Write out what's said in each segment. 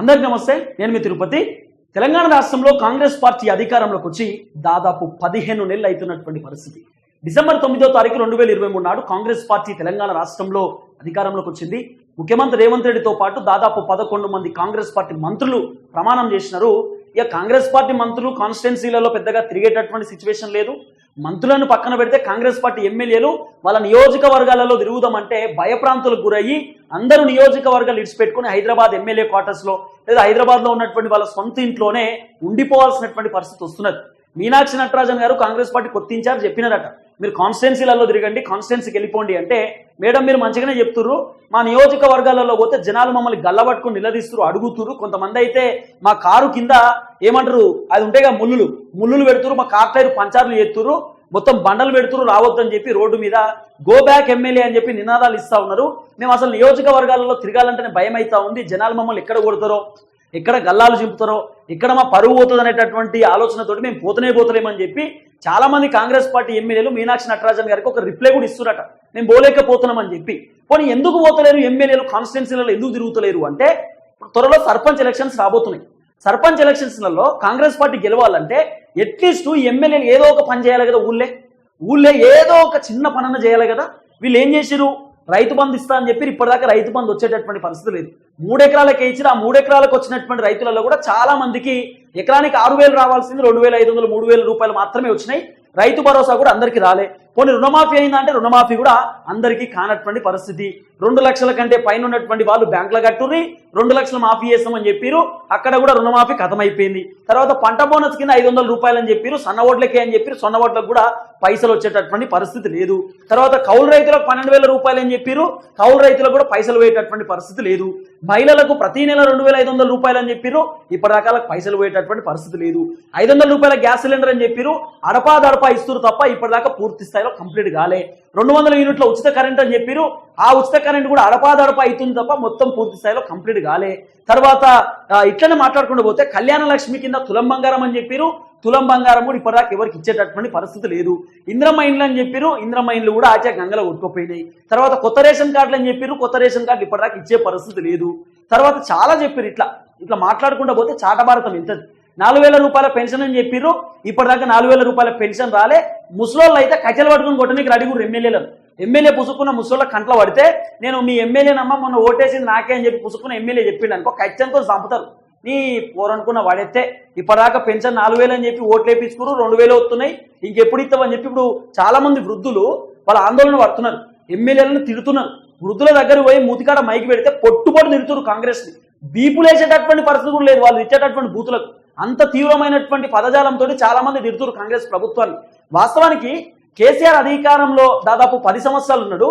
అందరికి నమస్తే నేను మీ తిరుపతి. తెలంగాణ రాష్ట్రంలో కాంగ్రెస్ పార్టీ అధికారంలోకి వచ్చి దాదాపు పదిహేను నెలలు అవుతున్నటువంటి పరిస్థితి. డిసెంబర్ తొమ్మిదో తారీఖు రెండు వేల ఇరవై మూడు నాడు కాంగ్రెస్ పార్టీ తెలంగాణ రాష్ట్రంలో అధికారంలోకి వచ్చింది. ముఖ్యమంత్రి రేవంత్ రెడ్డితో పాటు దాదాపు పదకొండు మంది కాంగ్రెస్ పార్టీ మంత్రులు ప్రమాణం చేసినారు. ఇక కాంగ్రెస్ పార్టీ మంత్రులు కాన్స్టిట్యున్సీలలో పెద్దగా తిరిగేటటువంటి సిచ్యువేషన్ లేదు. మంత్రులను పక్కన పెడితే కాంగ్రెస్ పార్టీ ఎమ్మెల్యేలు వాళ్ళ నియోజకవర్గాలలో తిరుగుదామంటే భయప్రాంతులకు గురయ్యి అందరూ నియోజకవర్గాలు ఇడిచిపెట్టుకుని హైదరాబాద్ ఎమ్మెల్యే క్వార్టర్స్లో లేదా హైదరాబాద్లో ఉన్నటువంటి వాళ్ళ సొంత ఇంట్లోనే ఉండిపోవాల్సినటువంటి పరిస్థితి వస్తున్నది. మీనాక్షి నటరాజన్ గారు కాంగ్రెస్ పార్టీ కొత్తించారు చెప్పినారట. మీరు కాన్స్టెన్సీలలో తిరగండి కాన్స్టెన్సీకి వెళ్ళిపోండి అంటే మేడం మీరు మంచిగానే చెప్తుర్రు. మా నియోజకవర్గాలలో పోతే జనాలు మమ్మల్ని గల్లబట్టుకుని నిలదీస్తురు అడుగుతురు కొంతమంది అయితే మా కారు కింద ఏమంటారు అది ఉంటాయిగా ముళ్ళులు ముళ్ళులు పెడుతురు మా కార్ టైర్ పంచార్లు చేస్తురు మొత్తం బండలు పెడుతురు రావద్దని చెప్పి రోడ్డు మీద గో బ్యాక్ ఎమ్మెల్యే అని చెప్పి నినాదాలు ఇస్తా ఉన్నారు. మేము అసలు నియోజకవర్గాలలో తిరగాలంటేనే భయం అవుతా ఉంది. జనాలు మమ్మల్ని ఎక్కడ కొడతారో? ఎక్కడ గల్లాలు చింపుతారో ఎక్కడ మా పరువు పోతుంది అనేటటువంటి ఆలోచనతోటి మేము పోతనే పోతలేమని చెప్పి చాలా మంది కాంగ్రెస్ పార్టీ ఎమ్మెల్యేలు మీనాక్షి నటరాజన్ గారికి ఒక రిప్లై కూడా ఇస్తున్నట మేము పోలేకపోతున్నామని చెప్పి. పోనీ ఎందుకు పోతలేరు ఎమ్మెల్యేలు కాన్స్టిట్యున్సీలలో ఎందుకు తిరుగుతలేరు అంటే త్వరలో సర్పంచ్ ఎలక్షన్స్ రాబోతున్నాయి. సర్పంచ్ ఎలక్షన్స్లలో కాంగ్రెస్ పార్టీ గెలవాలంటే అట్లీస్ట్ ఎమ్మెల్యేలు ఏదో ఒక పని చేయాలి కదా ఊళ్ళే. ఊళ్ళే ఏదో ఒక చిన్న పనన్న చేయాలి కదా. వీళ్ళు ఏం చేసిరు రైతు బంధు ఇస్తా అని చెప్పి ఇప్పటిదాకా రైతు బంధు వచ్చేటటువంటి పరిస్థితి లేదు. మూడు ఎకరాలకు ఇచ్చి ఆ మూడు ఎకరాలకు వచ్చినటువంటి రైతులలో కూడా చాలా మందికి ఎకరానికి ఆరు వేలు రావాల్సింది రెండు వేల ఐదు వందలు మూడు వేల రూపాయలు మాత్రమే వచ్చినాయి. రైతు భరోసా కూడా అందరికీ రాలే. పోనీ రుణమాఫీ అయిందంటే రుణమాఫీ కూడా అందరికీ కానటువంటి పరిస్థితి. రెండు లక్షల కంటే పైన ఉన్నటువంటి వాళ్ళు బ్యాంకులో కట్టుర్రి రెండు లక్షలు మాఫీ చేస్తామని చెప్పారు అక్కడ కూడా రుణమాఫీ కథమైపోయింది. తర్వాత పంట బోనస్ కింద ఐదు వందల రూపాయలు అని చెప్పారు సన్న ఓట్లకే అని చెప్పి సొన్న ఓట్లకు కూడా పైసలు వచ్చేటటువంటి పరిస్థితి లేదు. తర్వాత కౌలు రైతులకు పన్నెండు వేల రూపాయలు అని చెప్పారు కౌలు రైతులకు కూడా పైసలు వేయటటువంటి పరిస్థితి లేదు. మహిళలకు ప్రతి నెల రెండు వేల ఐదు వందల రూపాయలు అని చెప్పారు ఇప్పటి రకాల పైసలు పోయేటటువంటి పరిస్థితి లేదు. ఐదు వందల రూపాయల గ్యాస్ సిలిండర్ అని చెప్పారు అడపా దడపా ఇస్తురు తప్ప ఇప్పటిదాకా పూర్తి స్థాయిలో కంప్లీట్ కాలే. రెండు వందల యూనిట్ల ఉచిత కరెంట్ అని చెప్పారు. ఆ ఉచిత కరెంట్ కూడా అడపాదడప అవుతుంది తప్ప మొత్తం పూర్తి స్థాయిలో కంప్లీట్ కాలే. తర్వాత ఇట్లనే మాట్లాడుకుంటూ పోతే కళ్యాణ లక్ష్మి కింద తులం బంగారం అని చెప్పారు. తులం బంగారం కూడా ఇప్పటిదాకా ఎవరికి ఇచ్చేటటువంటి పరిస్థితి లేదు. ఇంద్రమైన్లు అని చెప్పారు. ఇంద్రమైన్లు కూడా ఆచే గంగలో కొట్టుకుపోయినాయి. తర్వాత కొత్త రేషన్ కార్డులు అని చెప్పారు. కొత్త రేషన్ కార్డు ఇప్పటిదాకా ఇచ్చే పరిస్థితి లేదు. తర్వాత చాలా చెప్పారు ఇట్లా. ఇట్లా మాట్లాడుకుంటూ పోతే చాటభారతం ఎంతది? నాలుగు వేల రూపాయల పెన్షన్ అని చెప్పిర్రు. ఇప్పటిదాకా నాలుగు వేల రూపాయల పెన్షన్ రాలే. ముసలోళ్ళు అయితే కట్టెలు పట్టుకుని కొట్టడానికి అడిగురు ఎమ్మెల్యేలను ఎమ్మెల్యే పుసుకున్న ముసలోళ్ళ కంట్లో పడితే నేను మీ ఎమ్మెల్యేనమ్మ మొన్న ఓటేసింది నాకే అని చెప్పి పుసుకున్న ఎమ్మెల్యే చెప్పిండు అనుకో కచ్చంతో చంపుతారు. నీ పోరనుకున్న వాడెత్తే ఇప్పటిదాకా పెన్షన్ నాలుగు వేలు అని చెప్పి ఓట్లు వేపించుకురు రెండు వేలు వస్తున్నాయి ఇంకెప్పుడు ఇస్తామని చెప్పి ఇప్పుడు చాలా మంది వృద్ధులు వాళ్ళ ఆందోళన పడుతున్నారు. ఎమ్మెల్యేలను తిడుతున్నారు. వృద్ధుల దగ్గర పోయి మూతికాడ మైకి పెడితే పొట్టుపొట్టు తిడుతున్నారు కాంగ్రెస్ని బీపులేసేటటువంటి పరిస్థితి కూడా లేదు. వాళ్ళు ఇచ్చేటటువంటి బూతులకు. అంత తీవ్రమైనటువంటి పదజాలంతో చాలా మంది తిడుతున్నారు కాంగ్రెస్ ప్రభుత్వాన్ని. వాస్తవానికి కేసీఆర్ అధికారంలో దాదాపు పది సంవత్సరాలు ఉన్నాడు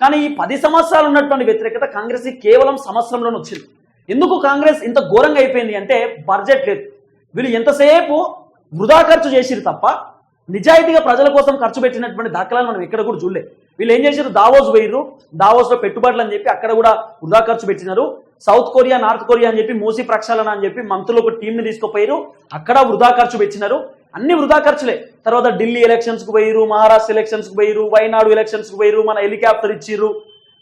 కానీ ఈ పది సంవత్సరాలు ఉన్నటువంటి వ్యతిరేకత కాంగ్రెస్ కేవలం సంవత్సరంలోనే వచ్చింది. ఎందుకు కాంగ్రెస్ ఇంత ఘోరంగా అయిపోయింది అంటే బడ్జెట్ లేదు. వీళ్ళు ఎంతసేపు వృధా ఖర్చు చేసిరు తప్ప నిజాయితీగా ప్రజల కోసం ఖర్చు పెట్టినటువంటి దాఖలాలు మనం ఎక్కడ కూడా చూడలేదు. వీళ్ళు ఏం చేశారు దావోస్ పోయిర్రు. దావోస్లో పెట్టుబడులు అని చెప్పి అక్కడ కూడా వృధా ఖర్చు పెట్టినారు. సౌత్ కొరియా నార్త్ కొరియా అని చెప్పి మూసి ప్రక్షాళన అని చెప్పి మంత్రులు ఒక టీంని తీసుకుపోయారు అక్కడ వృధా ఖర్చు పెట్టినారు. అన్ని వృధా ఖర్చులే. తర్వాత ఢిల్లీ ఎలక్షన్స్కు పోయిరు మహారాష్ట్ర ఎలక్షన్స్కి పోయారు పోయిరు వైనాడు ఎలక్షన్స్కు పోయిరు మన హెలికాప్టర్ ఇచ్చిర్రు.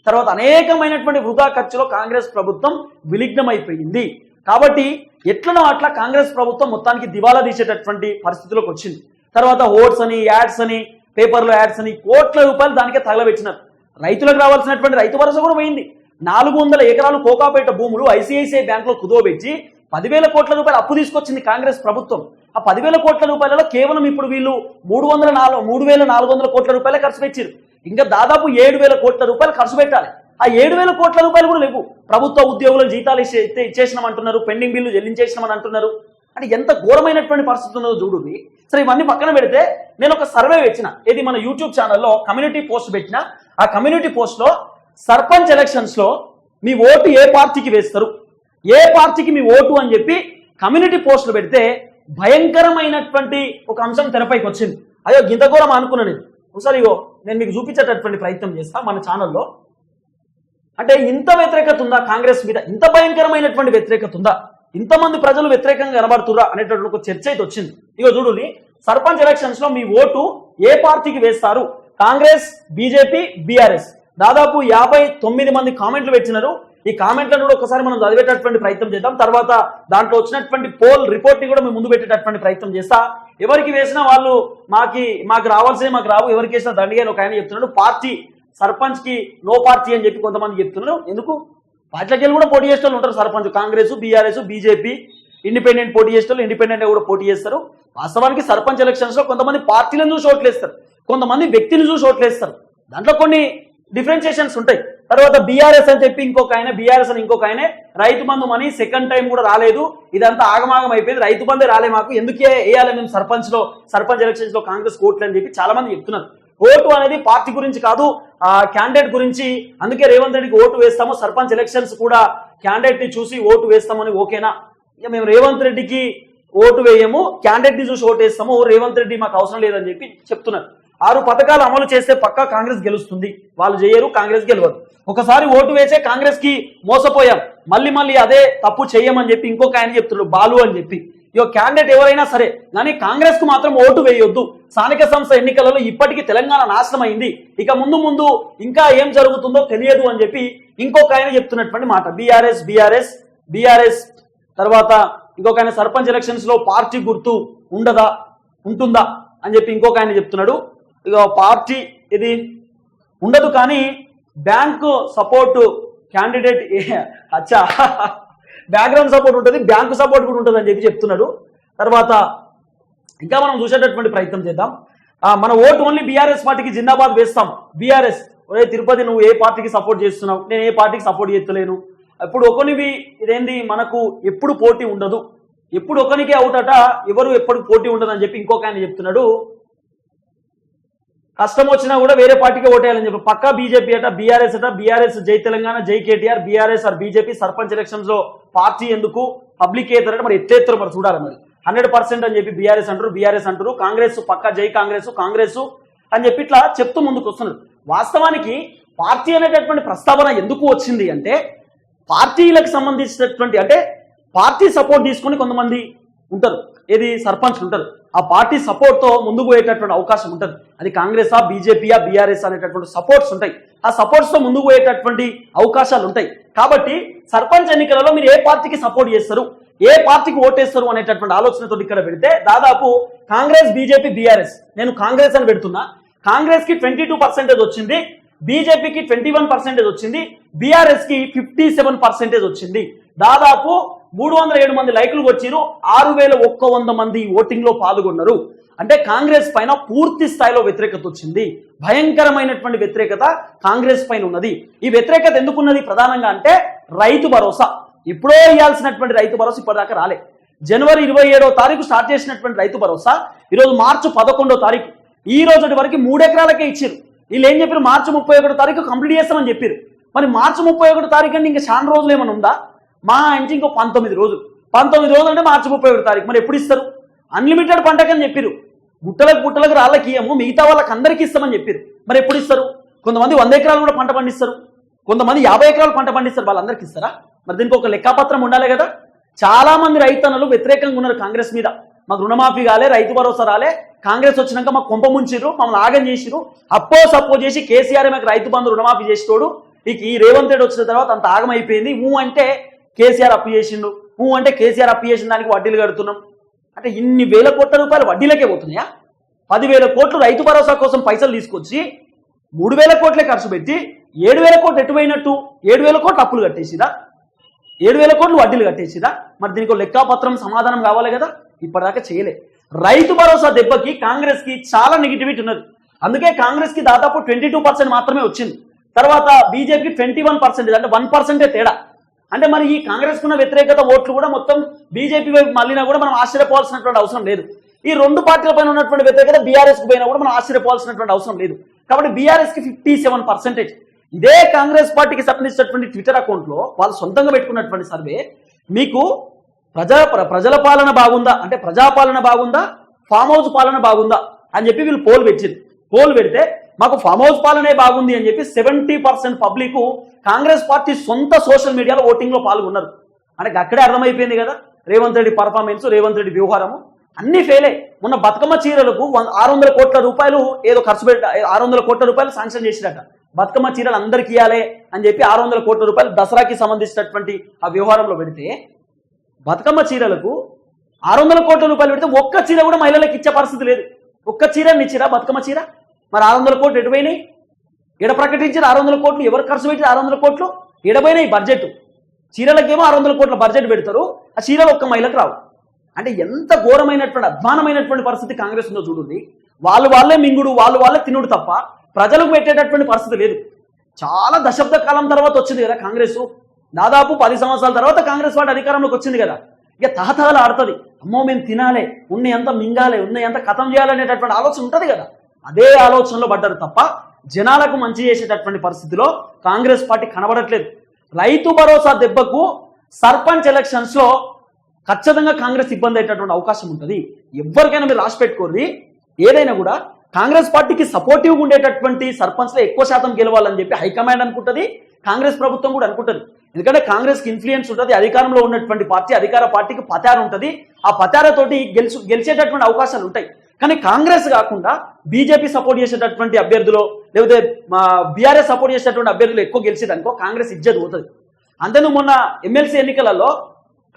తర్వాత అనేకమైనటువంటి వృధా ఖర్చులో కాంగ్రెస్ ప్రభుత్వం విలిగ్నమైపోయింది. కాబట్టి ఎట్లనో అట్లా కాంగ్రెస్ ప్రభుత్వం మొత్తానికి దివాలా తీసేటటువంటి పరిస్థితిలోకి వచ్చింది. తర్వాత ఓట్స్ అని యాడ్స్ అని పేపర్లో యాడ్స్ అని కోట్ల రూపాయలు దానికే తగలబెట్టినారు. రైతులకు రావాల్సినటువంటి రైతు భరోసా కూడా పోయింది. నాలుగు వందల ఎకరాలు కోకాపేట భూములు ఐసిఐసిఐ బ్యాంకులో కుదోబెట్టి పదివేల కోట్ల రూపాయలు అప్పు తీసుకొచ్చింది కాంగ్రెస్ ప్రభుత్వం. ఆ పదివేల కోట్ల రూపాయలలో కేవలం ఇప్పుడు వీళ్ళు మూడు వందల నాలుగు మూడు వేల నాలుగు వందల కోట్ల రూపాయలు ఖర్చు పెట్టారు. ఇంకా దాదాపు ఏడు వేల కోట్ల రూపాయలు ఖర్చు పెట్టాలి. ఆ ఏడు వేల కోట్ల రూపాయలు కూడా లేవు. ప్రభుత్వ ఉద్యోగుల జీతాలు ఇచ్చే- ఇచ్చేసినాం అంటున్నారు పెండింగ్ బిల్లు చెల్లించేసినామని అంటున్నారు. అంటే ఎంత ఘోరమైనటువంటి పరిస్థితి ఉన్నదో చూడండి సరే ఇవన్నీ పక్కన పెడితే నేను ఒక సర్వే వచ్చిన ఇది మన యూట్యూబ్ ఛానల్లో కమ్యూనిటీ పోస్ట్ పెట్టిన. ఆ కమ్యూనిటీ పోస్ట్లో సర్పంచ్ ఎలక్షన్స్లో మీ ఓటు ఏ పార్టీకి వేస్తారు? ఏ పార్టీకి మీ ఓటు అని చెప్పి కమ్యూనిటీ పోస్టులు పెడితే భయంకరమైనటువంటి ఒక అంశం తెరపైకి వచ్చింది. అయ్యో గింత ఘోరం అనుకున్నా నేను. ఒకసారి ఇగో నేను మీకు చూపించేటటువంటి ప్రయత్నం చేస్తా మన ఛానల్లో అంటే ఇంత వ్యతిరేకత ఉందా కాంగ్రెస్ మీద? ఇంత భయంకరమైనటువంటి వ్యతిరేకత ఉందా? ఇంతమంది ప్రజలు వ్యతిరేకంగా కనబడుతురా అనేటటువంటి ఒక చర్చ అయితే వచ్చింది. ఇగో చూడండి సర్పంచ్ ఎలక్షన్స్లో మీ ఓటు ఏ పార్టీకి వేస్తారు? Congress BJP BRS. దాదాపు యాభై తొమ్మిది మంది కామెంట్లు పెట్టినారు. ఈ కామెంట్లను కూడా ఒకసారి మనం చదివేటటువంటి ప్రయత్నం చేద్దాం. తర్వాత దాంట్లో వచ్చినటువంటి పోల్ రిపోర్ట్ని కూడా మేము ముందు పెట్టేటటువంటి ప్రయత్నం చేస్తా. ఎవరికి వేసినా వాళ్ళు మాకి మాకు రావాల్సినవి మాకు రావు. ఎవరికి వేసినా దండిగా ఒక ఆయన చెప్తున్నాడు. పార్టీ సర్పంచ్కి నో పార్టీ అని చెప్పి కొంతమంది చెప్తున్నారు. ఎందుకు? పార్టీలకి వెళ్ళి కూడా పోటీ చేసే ఉంటారు sarpanch. Congress BRS BJP independent పోటీ చేసే ఇండిపెండెంట్ కూడా పోటీ చేస్తారు. వాస్తవానికి సర్పంచ్ ఎలక్షన్స్లో కొంతమంది పార్టీలను చూసి ఓట్లేస్తారు. కొంతమంది వ్యక్తిని చూసి ఓట్లేస్తారు. దాంట్లో కొన్ని డిఫరెన్షియేషన్స్ ఉంటాయి. తర్వాత బీఆర్ఎస్ అని చెప్పి ఇంకొక ఆయన బీఆర్ఎస్ అని ఇంకొక ఆయన Rythu Bandhu money second time కూడా రాలేదు. ఇదంతా ఆగమాగం అయిపోయింది. రైతు బంధే రాలే మాకు. ఎందుకే వేయాలి మేము సర్పంచ్లో సర్పంచ్ ఎలక్షన్స్లో కాంగ్రెస్ ఓట్లు అని చెప్పి చాలా మంది చెప్తున్నారు. ఓటు అనేది పార్టీ గురించి కాదు ఆ క్యాండిడేట్ గురించి. అందుకే రేవంత్ రెడ్డికి ఓటు వేస్తాము. సర్పంచ్ ఎలక్షన్స్ కూడా క్యాండిడేట్ని చూసి ఓటు వేస్తామని ఓకేనా? ఇక మేము రేవంత్ రెడ్డికి ఓటు వేయము. క్యాండిడేట్ని చూసి ఓటు వేస్తాము. రేవంత్ రెడ్డి మాకు అవసరం లేదని చెప్పి చెప్తున్నారు. ఆరు పథకాలు అమలు చేస్తే పక్కా కాంగ్రెస్ గెలుస్తుంది. వాళ్ళు చేయరు కాంగ్రెస్ గెలవదు. ఒకసారి ఓటు వేసే కాంగ్రెస్కి మోసపోయాం. మళ్ళీ మళ్ళీ అదే తప్పు చేయమని చెప్పి ఇంకొక ఆయన చెప్తున్నాడు బాలు అని చెప్పి. ఇక క్యాండిడేట్ ఎవరైనా సరే కానీ కాంగ్రెస్కు మాత్రం ఓటు వేయొద్దు. స్థానిక సంస్థ ఎన్నికలలో ఇప్పటికీ తెలంగాణ నాశనం అయింది ఇక ముందు ముందు ఇంకా ఏం జరుగుతుందో తెలియదు అని చెప్పి ఇంకొక ఆయన చెప్తున్నటువంటి మాట. BRS BRS BRS. తర్వాత ఇంకొక ఆయన సర్పంచ్ ఎలక్షన్స్లో పార్టీ గుర్తు ఉండదా ఉంటుందా అని చెప్పి ఇంకొక ఆయన చెప్తున్నాడు. ఇక పార్టీ ఇది ఉండదు కానీ బ్యాంకు సపోర్టు క్యాండిడేట్ అచ్చా. బ్యాక్గ్రౌండ్ సపోర్ట్ ఉంటుంది బ్యాంకు సపోర్ట్ కూడా ఉంటుంది అని చెప్పి చెప్తున్నాడు. తర్వాత ఇంకా మనం చూసేటటువంటి ప్రయత్నం చేద్దాం. మన ఓటు ఓన్లీ బీఆర్ఎస్ పార్టీకి జిందాబాద్ వేస్తాం. బీఆర్ఎస్ ఒరే తిరుపతి నువ్వు ఏ పార్టీకి సపోర్ట్ చేస్తున్నావు? నేను ఏ పార్టీకి సపోర్ట్ చేస్తలేను ఇప్పుడు ఒకనివి ఇదేంది? మనకు ఎప్పుడు పోటీ ఉండదు. ఎప్పుడు ఒకనికే అవుతాట ఎవరు ఎప్పుడు పోటీ ఉండదు అని చెప్పి ఇంకొక ఆయన చెప్తున్నాడు. కష్టం వచ్చినా కూడా వేరే పార్టీకి ఓటేయాలని చెప్పి. పక్కా బీజేపీ అట బీఆర్ఎస్ అట బీఆర్ఎస్ జై తెలంగాణ జై KTR BRS or BJP sarpanch ఎలక్షన్స్లో పార్టీ ఎందుకు పబ్లిక్ ఏతరంటే మరి ఎత్తేత్తరు మరి చూడాలి మరి. హండ్రెడ్ పర్సెంట్ అని చెప్పి బీఆర్ఎస్ అంటారు బీఆర్ఎస్ అంటారు కాంగ్రెస్ పక్క జై కాంగ్రెస్ కాంగ్రెస్ అని చెప్పి ఇట్లా చెప్తూ ముందుకు వస్తున్నారు. వాస్తవానికి పార్టీ అనేటటువంటి ప్రస్తావన ఎందుకు వచ్చింది అంటే పార్టీలకు సంబంధించినటువంటి అంటే పార్టీ సపోర్ట్ తీసుకొని కొంతమంది ఉంటారు. ఏది సర్పంచ్ ఉంటారు ఆ పార్టీ సపోర్ట్తో ముందుకు పోయేటటువంటి అవకాశం ఉంటుంది. అది కాంగ్రెస్ ఆ బీజేపీయా బీఆర్ఎస్ అనేటటువంటి సపోర్ట్స్ ఉంటాయి. ఆ సపోర్ట్స్తో ముందుకు పోయేటటువంటి అవకాశాలు ఉంటాయి. కాబట్టి సర్పంచ్ ఎన్నికలలో మీరు ఏ పార్టీకి సపోర్ట్ చేస్తారు ఏ పార్టీకి ఓటేస్తారు అనేటటువంటి ఆలోచనతో ఇక్కడ పెడితే దాదాపు కాంగ్రెస్ బీజేపీ బీఆర్ఎస్. నేను కాంగ్రెస్ అని పెడుతున్నా. కాంగ్రెస్కి ట్వంటీ టూ పర్సెంటేజ్ వచ్చింది బీజేపీకి ట్వంటీ వన్ పర్సెంటేజ్ వచ్చింది బీఆర్ఎస్కి ఫిఫ్టీ సెవెన్ పర్సెంటేజ్ వచ్చింది. దాదాపు మూడు వందల ఏడు మంది లైకులు వచ్చిరు ఆరు వేల ఒక్క వంద మంది ఓటింగ్లో పాల్గొన్నారు. అంటే కాంగ్రెస్ పైన పూర్తి స్థాయిలో వ్యతిరేకత వచ్చింది. భయంకరమైనటువంటి వ్యతిరేకత కాంగ్రెస్ పైన ఉన్నది. ఈ వ్యతిరేకత ఎందుకున్నది ప్రధానంగా అంటే రైతు భరోసా. ఇప్పుడో ఇవ్వాల్సినటువంటి రైతు భరోసా ఇప్పటిదాకా రాలే. జనవరి ఇరవై ఏడో తారీఖు స్టార్ట్ చేసినటువంటి రైతు భరోసా ఈరోజు మార్చి పదకొండో తారీఖు. ఈ రోజు వరకు మూడెకరాలకే ఇచ్చారు వీళ్ళు ఏం చెప్పారు మార్చి ముప్పై ఒకటో తారీఖు కంప్లీట్ చేస్తామని చెప్పారు మరి మార్చి ముప్పై ఒకటో తారీఖు అంటే ఇంకా చాలా రోజులు ఏమైనా ఉందా? మా అంటే ఇంకో పంతొమ్మిది రోజులు. పంతొమ్మిది రోజులు అంటే మార్చి ముప్పై ఒకటి తారీఖు. మరి ఎప్పుడు ఇస్తారు? అన్లిమిటెడ్ పంటకని చెప్పారు గుట్టలకు గుట్టలకు రాళ్ళకి ఇయ్యము. మిగతా వాళ్ళకి అందరికీ ఇస్తామని చెప్పారు మరి ఎప్పుడు ఇస్తారు? కొంతమంది వంద ఎకరాలు కూడా పంట పండిస్తారు. కొంతమంది యాభై ఎకరాలు పంట పండిస్తారు. వాళ్ళందరికీ ఇస్తారా? మరి దీనికి ఒక లెక్కాపత్రం ఉండాలి కదా. చాలా మంది రైతన్నలు వ్యతిరేకంగా ఉన్నారు కాంగ్రెస్ మీద. మాకు రుణమాఫీ కాలే రైతు భరోసా రాలే. కాంగ్రెస్ వచ్చినాక మాకు కొంప ముంచిర్రు మమ్మల్ని ఆగం చేసిరు అప్పో సప్పో చేసి కేసీఆర్ మాకు రైతు బంధు రుణమాఫీ చేసేటోడు. ఇక ఈ రేవంత్ రెడ్డి వచ్చిన తర్వాత అంత ఆగమైపోయింది. ఊ అంటే కేసీఆర్ అప్పు చేసిండు. ఊ అంటే కేసీఆర్ అప్పు చేసిన దానికి వడ్డీలు కడుతున్నాం. అంటే ఇన్ని వేల కోట్ల రూపాయలు వడ్డీలకే పోతున్నాయా? పదివేల కోట్లు రైతు భరోసా కోసం పైసలు తీసుకొచ్చి మూడు వేల కోట్లే ఖర్చు పెట్టి ఏడు వేల కోట్లు ఎటుపోయినట్టు ఏడు వేల కోట్లు అప్పులు కట్టేసిరా? ఏడు వేల కోట్లు వడ్డీలు కట్టేసిరా? మరి దీనికి లెక్కాపత్రం సమాధానం కావాలి కదా? ఇప్పటిదాకా చేయలే. రైతు భరోసా దెబ్బకి కాంగ్రెస్కి చాలా నెగిటివిటీ ఉన్నది. అందుకే కాంగ్రెస్కి దాదాపు ట్వంటీ టూ పర్సెంట్ మాత్రమే వచ్చింది. తర్వాత బీజేపీకి ట్వంటీ వన్ పర్సెంటేజ్ అంటే వన్ పర్సెంటే తేడా. అంటే మరి ఈ కాంగ్రెస్ కున్న వ్యతిరేకత ఓట్లు కూడా మొత్తం బీజేపీ వైపు మళ్ళినా కూడా మనం ఆశ్చర్యపోవాల్సినటువంటి అవసరం లేదు. ఈ రెండు పార్టీల పైన ఉన్నటువంటి వ్యతిరేకత బీఆర్ఎస్కు పోయినా కూడా మనం ఆశ్చర్యపోవాల్సినటువంటి అవసరం లేదు. కాబట్టి బీఆర్ఎస్కి ఫిఫ్టీ సెవెన్ పర్సెంటేజ్. ఇదే కాంగ్రెస్ పార్టీకి సంబంధించినటువంటి ట్విట్టర్ అకౌంట్లో వాళ్ళు సొంతంగా పెట్టుకున్నటువంటి సర్వే మీకు ప్రజా ప్రజల పాలన బాగుందా? అంటే ప్రజాపాలన బాగుందా? ఫామ్ హౌస్ పాలన బాగుందా? అని చెప్పి వీళ్ళు పోల్ పెట్టింది. పోల్ పెడితే మాకు ఫామ్ హౌస్ పాలనే బాగుంది అని చెప్పి seventy percent public Congress party సొంత సోషల్ మీడియాలో ఓటింగ్లో పాల్గొన్నారు. అంటే అక్కడే అర్థమైపోయింది కదా రేవంత్ రెడ్డి పర్ఫార్మెన్స్ రేవంత్ రెడ్డి వ్యవహారము అన్ని ఫెయిలే మొన్న బతుకమ్మ చీరలకు ఆరు వందల కోట్ల రూపాయలు ఏదో ఖర్చు పెట్టి ఆరు వందల కోట్ల రూపాయలు శాంక్షన్ చేసిరట. బతుకమ్మ చీరలు అందరికి ఇవ్వాలి అని చెప్పి ఆరు వందల కోట్ల రూపాయలు దసరాకి సంబంధించినటువంటి ఆ వ్యవహారంలో పెడితే బతుకమ్మ చీరలకు ఆరు వందల కోట్ల రూపాయలు పెడితే ఒక్క చీర కూడా మహిళలకు ఇచ్చే పరిస్థితి లేదు. ఒక్క చీరని ఇచ్చిరా బతుకమ్మ చీర? మరి ఆరు వందల కోట్లు ఎటుపోయినాయి ఎడ ప్రకటించిన ఆరు వందల కోట్లు ఎవరు ఖర్చు పెట్టిన ఆరు వందల కోట్లు? ఎడపోయినాయి బడ్జెట్ చీరలకేమో ఆరు వందల కోట్ల బడ్జెట్ పెడతారు. ఆ చీరలు ఒక్క మహిళకు రావు. అంటే ఎంత ఘోరమైనటువంటి అధ్వానమైనటువంటి పరిస్థితి కాంగ్రెస్ ఉందో చూడండి. వాళ్ళు వాళ్ళే మింగుడు వాళ్ళు వాళ్ళే తినుడు తప్ప ప్రజలకు పెట్టేటటువంటి పరిస్థితి లేదు. చాలా దశాబ్ద కాలం తర్వాత వచ్చింది కదా కాంగ్రెస్. దాదాపు పది సంవత్సరాల తర్వాత కాంగ్రెస్ పార్టీ అధికారంలోకి వచ్చింది కదా. ఇక తహతహలు ఆడుతుంది అమ్మో మేము తినాలి ఉన్న ఎంత మింగాలి ఉన్న ఎంత కథం చేయాలనేటటువంటి ఆలోచన ఉంటుంది కదా. అదే ఆలోచనలో పడ్డారు తప్ప జనాలకు మంచి చేసేటటువంటి పరిస్థితిలో కాంగ్రెస్ పార్టీ కనబడట్లేదు. రైతు భరోసా దెబ్బకు సర్పంచ్ ఎలక్షన్స్లో ఖచ్చితంగా కాంగ్రెస్ ఇబ్బంది అయ్యేటటువంటి అవకాశం ఉంటుంది. ఎవరికైనా మీరు రాసి పెట్టుకోర్రి ఏదైనా కూడా కాంగ్రెస్ పార్టీకి సపోర్టివ్గా ఉండేటటువంటి సర్పంచ్లో ఎక్కువ శాతం గెలవాలని చెప్పి హైకమాండ్ అనుకుంటుంది. కాంగ్రెస్ ప్రభుత్వం కూడా అనుకుంటుంది. ఎందుకంటే కాంగ్రెస్కి ఇన్ఫ్లుయెన్స్ ఉంటుంది. అధికారంలో ఉన్నటువంటి పార్టీ అధికార పార్టీకి పతార ఉంటుంది. ఆ పతారతోటి గెలుచు గెలిచేటటువంటి అవకాశాలు ఉంటాయి. కానీ కాంగ్రెస్ కాకుండా బీజేపీ సపోర్ట్ చేసేటటువంటి అభ్యర్థులు లేకపోతే మా బీఆర్ఎస్ సపోర్ట్ చేసేటటువంటి అభ్యర్థులు ఎక్కువ గెలిచేదనుకో కాంగ్రెస్ ఇజ్జత్ పోతుంది. అంతేను మొన్న ఎమ్మెల్సీ ఎన్నికలలో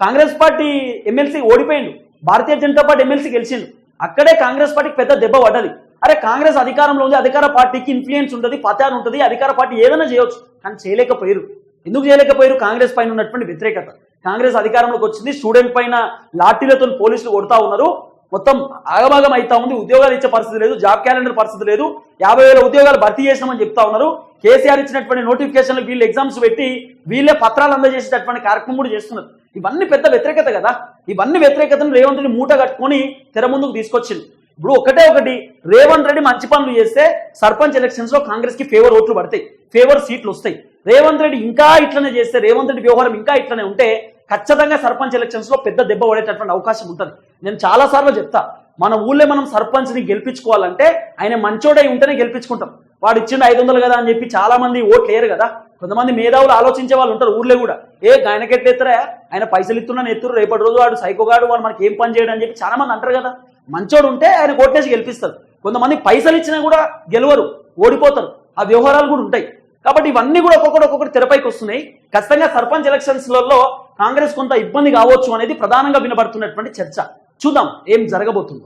Congress party M L C ఓడిపోయిండు. Bharatiya Janata party M L C గెలిచిండు. అక్కడే కాంగ్రెస్ పార్టీకి పెద్ద దెబ్బ పడ్డది. అరే కాంగ్రెస్ అధికారంలో ఉంది అధికార పార్టీకి ఇన్ఫ్లుయెన్స్ ఉంటుంది పతాన్ ఉంటుంది అధికార పార్టీ ఏదైనా చేయొచ్చు కానీ చేయలేకపోయారు ఎందుకు చేయలేకపోయారు కాంగ్రెస్ పైన ఉన్నటువంటి వ్యతిరేకత. కాంగ్రెస్ అధికారంలోకి వచ్చింది స్టూడెంట్ పైన లాఠీలతో పోలీసులు కొడతా ఉన్నారు. మొత్తం ఆగమాగం అవుతా ఉంది. ఉద్యోగాలు ఇచ్చే పరిస్థితి లేదు జాబ్ క్యాలెండర్ పరిస్థితి లేదు. యాభై వేల ఉద్యోగాలు భర్తీ చేసినామని చెప్తా ఉన్నారు. కేసీఆర్ ఇచ్చినటువంటి నోటిఫికేషన్లు వీళ్ళు ఎగ్జామ్స్ పెట్టి వీళ్ళే పత్రాలు అందజేసేటటువంటి కార్యక్రమం కూడా చేస్తున్నారు. ఇవన్నీ పెద్ద వ్యతిరేకత కదా? ఇవన్నీ వ్యతిరేకతను రేవంత్ రెడ్డి మూట కట్టుకొని తెర ముందుకు తీసుకొచ్చింది ఇప్పుడు ఒకటే ఒకటి రేవంత్ రెడ్డి మంచి పనులు చేస్తే సర్పంచ్ ఎలక్షన్స్లో కాంగ్రెస్కి ఫేవర్ ఓట్లు పడతాయి ఫేవర్ సీట్లు వస్తాయి. రేవంత్ రెడ్డి ఇంకా ఇట్లనే చేస్తే రేవంత్ రెడ్డి వ్యవహారం ఇంకా ఇట్లనే ఉంటే ఖచ్చితంగా సర్పంచ్ ఎలక్షన్స్లో పెద్ద దెబ్బ పడేటటువంటి అవకాశం ఉంటుంది. నేను చాలా సార్లు చెప్తా మన ఊళ్ళో మనం సర్పంచ్ని గెలిపించుకోవాలంటే ఆయన మంచోడై ఉంటేనే గెలిపించుకుంటాం. వాడు ఇచ్చిండు ఐదు వందలు కదా అని చెప్పి చాలా మంది ఓట్లు వేయరు కదా. కొంతమంది మేధావులు ఆలోచించే వాళ్ళు ఉంటారు ఊర్లో కూడా. ఏ ఆయనకెట్లెత్తరా ఆయన పైసలు ఇస్తున్నా ఎత్తురు రేపటి రోజు వాడు సైకోగాడు వాడు మనకి ఏం పని చేయడం అని చెప్పి చాలా మంది అంటారు కదా. మంచోడు ఉంటే ఆయన ఓట్లేసి గెలిపిస్తారు. కొంతమంది పైసలు ఇచ్చినా కూడా గెలవరు ఓడిపోతారు. ఆ వ్యవహారాలు కూడా ఉంటాయి. కాబట్టి ఇవన్నీ కూడా ఒక్కొక్కటి ఒక్కొక్కటి తెరపైకి వస్తున్నాయి. ఖచ్చితంగా సర్పంచ్ ఎలక్షన్స్లలో కాంగ్రెస్ కొంత ఇబ్బంది కావచ్చు అనేది ప్రధానంగా వినబడుతున్నటువంటి చర్చ. చూద్దాం ఏం జరగబోతుందో.